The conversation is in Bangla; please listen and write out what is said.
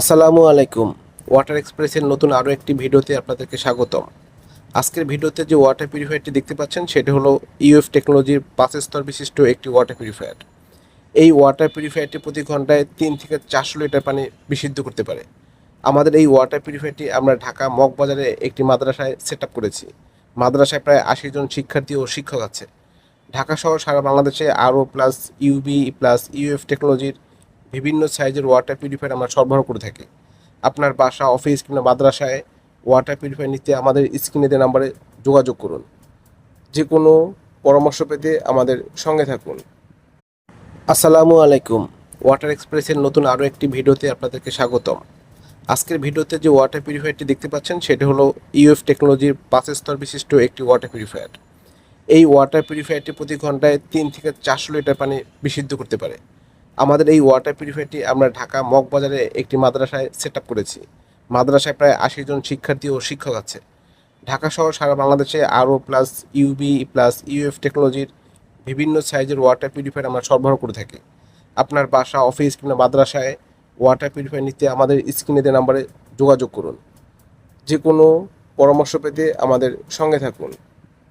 আসসালামু আলাইকুম। ওয়াটার এক্সপ্রেসের নতুন আরও একটি ভিডিওতে আপনাদেরকে স্বাগতম। আজকের ভিডিওতে যে ওয়াটার পিউরিফায়ারটি দেখতে পাচ্ছেন, সেটা হলো ইউএফ টেকনোলজির পাঁচ স্তর বিশিষ্ট একটি ওয়াটার পিউরিফায়ার এই ওয়াটার পিউরিফায়ারটি প্রতি ঘন্টায় তিন থেকে চারশো লিটার পানি বিশুদ্ধ করতে পারে। আমাদের এই ওয়াটার পিউরিফায়ারটি আমরা ঢাকা মগবাজারে একটি মাদ্রাসায় সেট করেছি। মাদ্রাসায় প্রায় আশি জন শিক্ষার্থী ও শিক্ষক আছে। ঢাকা সহ সারা বাংলাদেশে আরও প্লাস ইউবি প্লাস ইউএফ টেকনোলজির বিভিন্ন সাইজের ওয়াটার পিউরিফায়ার আমরা সরবরাহ করে থাকি। আপনার বাসা অফিস কিংবা মাদ্রাসায় ওয়াটার পিউরিফায়ার নিতে আমাদের স্ক্রিনে দেওয়া নাম্বারে যোগাযোগ করুন। যে কোনো পরামর্শ পেতে আমাদের সঙ্গে থাকুন। আসসালামু আলাইকুম। ওয়াটার এক্সপ্রেসের নতুন আরও একটি ভিডিওতে আপনাদেরকে স্বাগতম। আজকের ভিডিওতে যে ওয়াটার পিউরিফায়ারটি দেখতে পাচ্ছেন, সেটা হলো ইউএফ টেকনোলজির পাঁচ স্তর বিশিষ্ট একটি ওয়াটার পিউরিফায়ার এই ওয়াটার পিউরিফায়ারটি প্রতি ঘন্টায় তিন থেকে চারশো লিটার পানি বিশুদ্ধ করতে পারে। আমাদের এই ওয়াটার পিউরিফায়ারটি আমরা ঢাকা মগবাজারে একটি মাদ্রাসায় সেট করেছি। মাদ্রাসায় প্রায় আশি জন শিক্ষার্থী ও শিক্ষক আছে। ঢাকা সহ সারা বাংলাদেশে আরও প্লাস ইউবি প্লাস ইউএফ টেকনোলজির বিভিন্ন সাইজের ওয়াটার পিউরিফায়ার আমরা সরবরাহ করে থাকি। আপনার বাসা অফিস কিংবা মাদ্রাসায় ওয়াটার পিউরিফায়ার নিতে আমাদের স্ক্রিনে দেওয়া নাম্বারে যোগাযোগ করুন। যে কোনো পরামর্শ পেতে আমাদের সঙ্গে থাকুন।